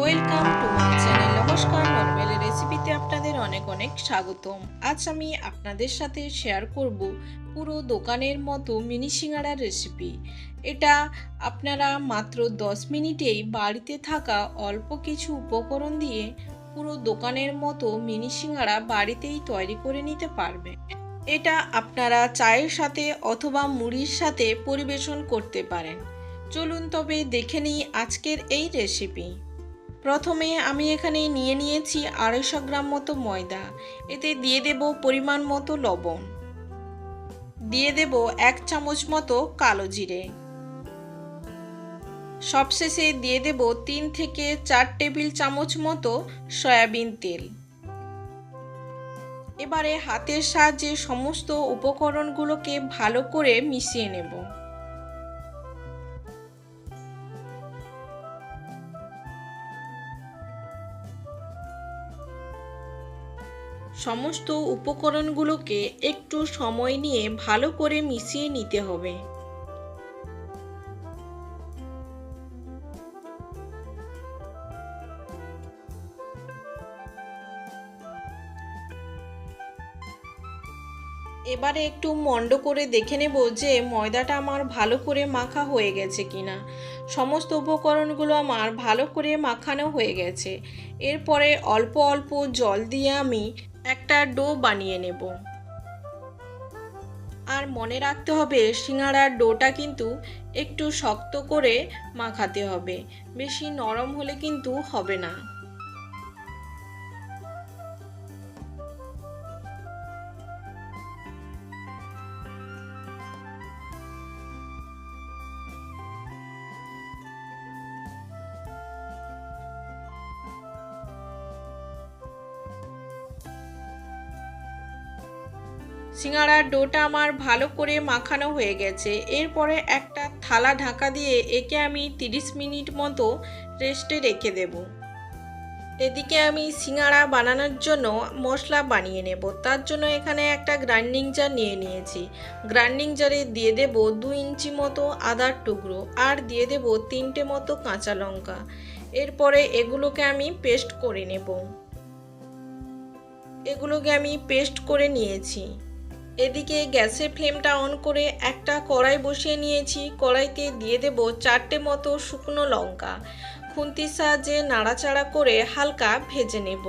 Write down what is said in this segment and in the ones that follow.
Welcome to my channel নমস্কার normal রেসিপিতে আপনাদের অনেক অনেক স্বাগতম। আজ আমি আপনাদের সাথে শেয়ার করব পুরো দোকানের মতো মিনি সিঙ্গাড়ার রেসিপি এটা আপনারা মাত্র 10 মিনিটেই বাড়িতে থাকা অল্প কিছু উপকরণ দিয়ে পুরো দোকানের মতো মিনি সিঙ্গাড়া বাড়িতেই তৈরি করে নিতে পারবেন। এটা আপনারা চায়ের সাথে অথবা মুড়ির সাথে পরিবেশন করতে পারেন। চলুন তবে দেখে নিই আজকের এই রেসিপি প্রথমে আমি এখানে নিয়ে নিয়েছি আড়াইশো গ্রাম মতো ময়দা। এতে দিয়ে দেব পরিমাণ মতো লবণ। দিয়ে দেব এক চামচ মতো কালো জিরে। সবশেষে দিয়ে দেব তিন থেকে চার টেবিল চামচ মতো সয়াবিন তেল। এবারে হাতের সাহায্যে সমস্ত উপকরণগুলোকে ভালো করে মিশিয়ে নেব। সমস্ত উপকরণগুলোকে একটু সময় নিয়ে ভালো করে মিশিয়ে নিতে হবে। এবারে একটু মন্ড করে দেখে নেব যে ময়দাটা আমার ভালো করে মাখা হয়ে গেছে কিনা। সমস্ত উপকরণগুলো আমার ভালো করে মাখানো হয়ে গেছে। এরপরে অল্প অল্প জল দিয়ে আমি একটা ডো বানিয়ে নেব। আর মনে রাখতে হবে সিঙ্গাড়ার ডোটা কিন্তু একটু শক্ত করে মাখাতে হবে। বেশি নরম হলে কিন্তু হবে না। সিঙ্গাড়ার ডোটা আমার ভালো করে মাখানো হয়ে গেছে। এরপরে একটা থালা ঢাকা দিয়ে একে আমি 30 মিনিট মতো রেস্টে রেখে দেব। এদিকে আমি সিঙ্গাড়া বানানোর জন্য মশলা বানিয়ে নেব। তার জন্য এখানে একটা গ্রাইন্ডিং জার নিয়ে নিয়েছি। গ্রাইন্ডিং জারে দিয়ে দেব দু ইঞ্চি মতো আদার টুকরো আর দিয়ে দেব তিনটে মতো কাঁচা লঙ্কা। এরপরে এগুলোকে আমি পেস্ট করে নেব। এগুলোকে আমি পেস্ট করে নিয়েছি। এদিকে গ্যাসের ফ্লেমটা অন করে একটা কড়াই বসিয়ে নিয়েছি। কড়াইতে দিয়ে দেব চারটে মতো শুকনো লঙ্কা। খুন্তির সাহায্যে নাড়াচাড়া করে হালকা ভেজে নেব।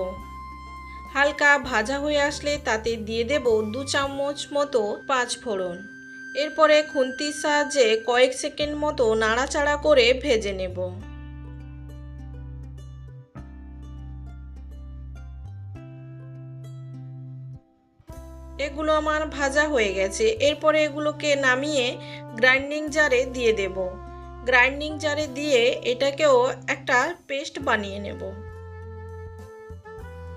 হালকা ভাজা হয়ে আসলে তাতে দিয়ে দেব দু চামচ মতো পাঁচ ফোড়ন এরপরে খুন্তির সাহায্যে কয়েক সেকেন্ড মতো নাড়াচাড়া করে ভেজে নেব। এগুলো আমার ভাজা হয়ে গেছে। এরপরে এগুলোকে নামিয়ে গ্রাইন্ডিং জারে দিয়ে দেব। গ্রাইন্ডিং জারে দিয়ে এটাকেও একটা পেস্ট বানিয়ে নেব।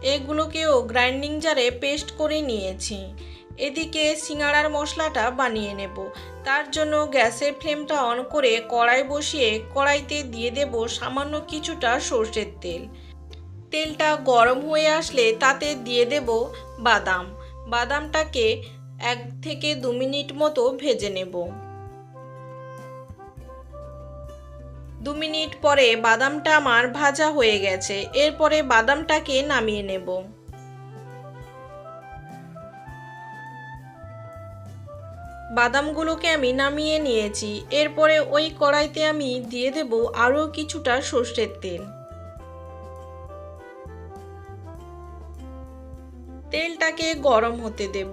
এগুলোকেও গ্রাইন্ডিং জারে পেস্ট করে নিয়েছি। এদিকে সিঙাড়ার মশলাটা বানিয়ে নেব। তার জন্য গ্যাসের ফ্লেমটা অন করে কড়াই বসিয়ে কড়াইতে দিয়ে দেব সামান্য কিছুটা সর্ষের তেল। তেলটা গরম হয়ে আসলে তাতে দিয়ে দেব বাদাম। বাদামটাকে এক থেকে দু মিনিট মতো ভেজে নেব। দু মিনিট পরে বাদামটা আমার ভাজা হয়ে গেছে, এরপরে বাদামটাকে নামিয়ে নেব। বাদামগুলোকে আমি নামিয়ে নিয়েছি, এরপরে ওই কড়াইতে আমি দিয়ে দেব আরও কিছুটা সর্ষের তেল। তেলটাকে গরম হতে দেব।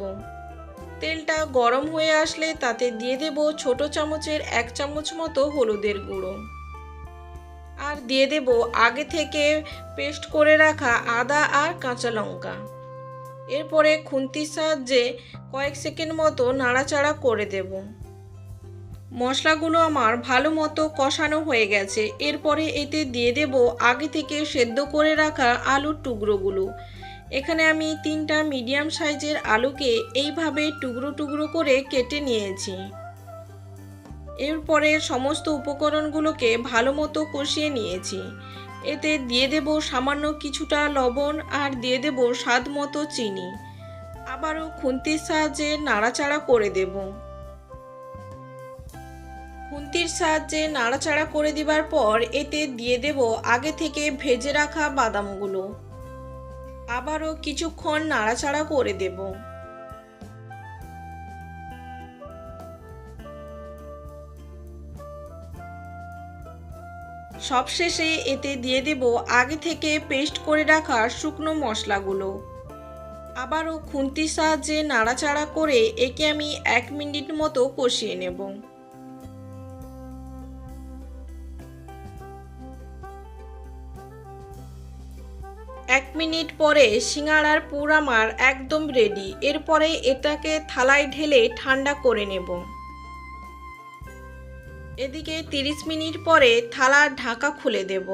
তেলটা গরম হয়ে আসলে তাতে দিয়ে দেব ছোট চামচের এক চামচ মতো হলুদের গুঁড়ো। আর দিয়ে দেব আগে থেকে পেস্ট করে রাখা আদা আর কাঁচা লঙ্কা। এরপরে খুন্তির সাহায্যে কয়েক সেকেন্ড মতো নাড়াচাড়া করে দেব। মশলাগুলো আমার ভালো মতো কষানো হয়ে গেছে। এরপরে এতে দিয়ে দেব আগে থেকে সেদ্ধ করে রাখা আলুর টুকরোগুলো। এখানে আমি তিনটা মিডিয়াম সাইজের আলুকে এইভাবে টুকরো টুকরো করে কেটে নিয়েছি। এরপরে সমস্ত উপকরণগুলোকে ভালো মতো কষিয়ে নিয়েছি। এতে দিয়ে দেব সামান্য কিছুটা লবণ আর দিয়ে দেব স্বাদ মতো চিনি। আবারও খুন্তির সাহায্যে নাড়াচাড়া করে দেব। খুন্তির সাহায্যে নাড়াচাড়া করে দেবার পর এতে দিয়ে দেব আগে থেকে ভেজে রাখা বাদামগুলো। আবারও কিছুক্ষণ নাড়াচাড়া করে দেব। সবশেষে এতে দিয়ে দেব আগে থেকে পেস্ট করে রাখা শুকনো মশলাগুলো। আবারও খুন্তির সাহায্যে নাড়াচাড়া করে একে আমি এক মিনিট মতো কষিয়ে নেব। এক মিনিট পরে সিঙ্গাড়ার পুর আমার একদম রেডি। এরপরে এটাকে থালায় ঢেলে ঠান্ডা করে নেব। এদিকে 30 মিনিট পরে থালার ঢাকা খুলে দেব।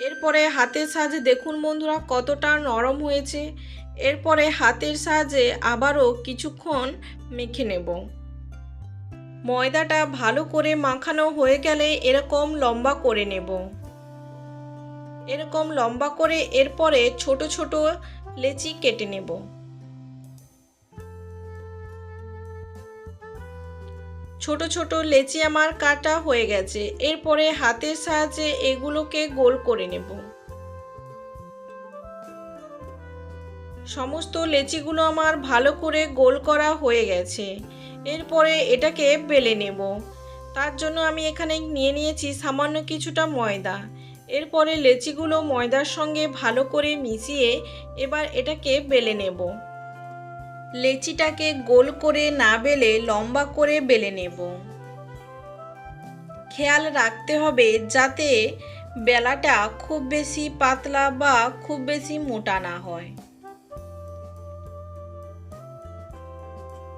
এরপরে হাতের সাহায্যে দেখুন বন্ধুরা কতটা নরম হয়েছে। এরপরে হাতের সাহায্যে আবারও কিছুক্ষণ মেখে নেব। ময়দাটা ভালো করে মাখানো হয়ে গেলে এরকম লম্বা করে নেব। এরকম লম্বা করে এরপরে ছোট ছোট লেচি কেটে নেব। ছোট ছোট লেচি আমার কাটা হয়ে গেছে। এরপরে হাতের সাহায্যে এগুলোকে গোল করে নেব। সমস্ত লেচিগুলো আমার ভালো করে গোল করা হয়ে গেছে। এরপরে এটাকে বেলে নেব। তার জন্য আমি এখানে নিয়ে নিয়েছি সামান্য কিছুটা ময়দা। এরপরে লেচিগুলো ময়দার সঙ্গে ভালো করে মিশিয়ে এবার এটাকে বেলে নেব। লেচিটাকে গোল করে না বেলে লম্বা করে বেলে নেব। খেয়াল রাখতে হবে যাতে বেলাটা খুব বেশি পাতলা বা খুব বেশি মোটা না হয়।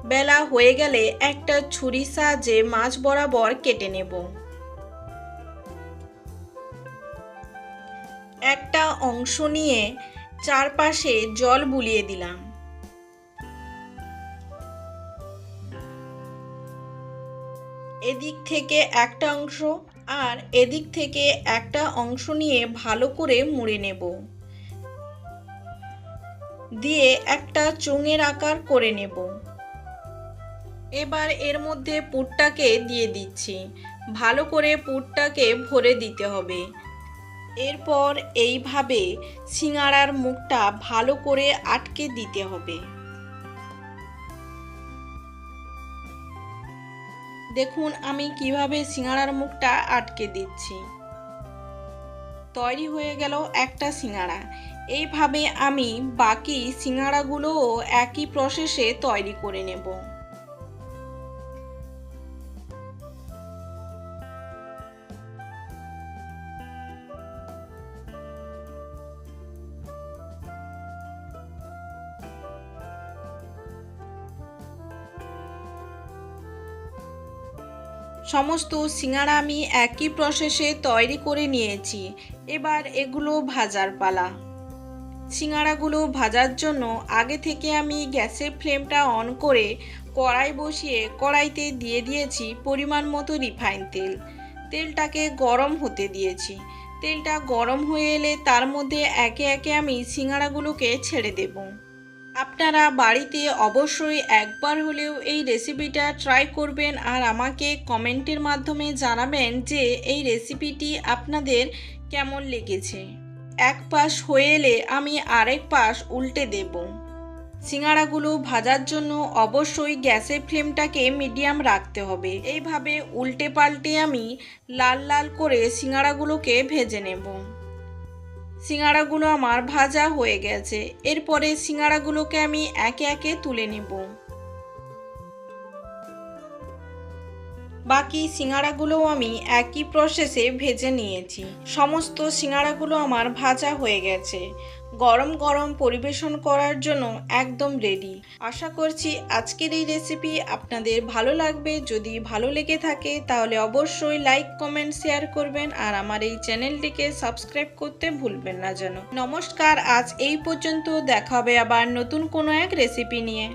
বেলা হয়ে গেলে একটা ছুরি সাহায্যে মাছ বরাবর কেটে নেব। একটা অংশ নিয়ে চারপাশে জল বুলিয়ে দিলাম। এদিক থেকে একটা অংশ আর এদিক থেকে একটা অংশ নিয়ে ভালো করে মুড়ে নেব। দিয়ে একটা চুঙের আকার করে নেব। এবার এর মধ্যে পুরটাকে দিয়ে দিচ্ছি। ভালো করে পুরটাকে ভরে দিতে হবে। এরপর এইভাবে সিঙাড়ার মুখটা ভালো করে আটকে দিতে হবে। দেখুন আমি কীভাবে সিঙাড়ার মুখটা আটকে দিচ্ছি। তৈরি হয়ে গেল একটা সিঙাড়া। এইভাবে আমি বাকি সিঙাড়াগুলোও একই প্রসেসে তৈরি করে নেব। সমস্ত সিঙ্গারা আমি একই প্রসেসে তৈরি করে নিয়েছি। এবার এগুলো ভাজার পালা। সিঙ্গারাগুলো ভাজার জন্য আগে থেকে আমি গ্যাসের ফ্লেমটা অন করে কড়াই বসিয়ে কড়াইতে দিয়ে দিয়েছি পরিমাণ মতো রিফাইন তেল। তেলটাকে গরম হতে দিয়েছি। তেলটা গরম হয়ে এলে তার মধ্যে একে একে আমি সিঙ্গারাগুলোকে ছেড়ে দেবো। আপনারা বাড়িতে অবশ্যই একবার হলেও এই রেসিপিটা ট্রাই করবেন আর আমাকে কমেন্টের মাধ্যমে জানাবেন যে এই রেসিপিটি আপনাদের কেমন লেগেছে। এক পাশ হয়ে এলে আমি আরেক পাশ উল্টে দেব। সিঙ্গাড়াগুলো ভাজার জন্য অবশ্যই গ্যাসের ফ্লেমটাকে মিডিয়াম রাখতে হবে। এইভাবে উল্টে পাল্টে আমি লাল লাল করে সিঙ্গাড়াগুলোকে ভেজে নেব। সিঙ্গাড়াগুলো আমার ভাজা হয়ে গেছে। এরপরে সিঙাড়াগুলোকে আমি একে একে তুলে নেব। বাকি সিঙাড়াগুলোও আমি একই প্রসেসে ভেজে নিয়েছি। সমস্ত সিঙাড়াগুলো আমার ভাজা হয়ে গেছে। গরম গরম পরিবেশন করার জন্য একদম রেডি আশা করছি আজকের এই রেসিপি আপনাদের ভালো লাগবে। যদি ভালো লেগে থাকে, তাহলে অবশ্যই লাইক কমেন্ট শেয়ার করবেন আর আমার এই চ্যানেলটিকে সাবস্ক্রাইব করতে ভুলবেন না যেন। নমস্কার, আজ এই পর্যন্ত। দেখা হবে আবার নতুন কোনো এক রেসিপি নিয়ে।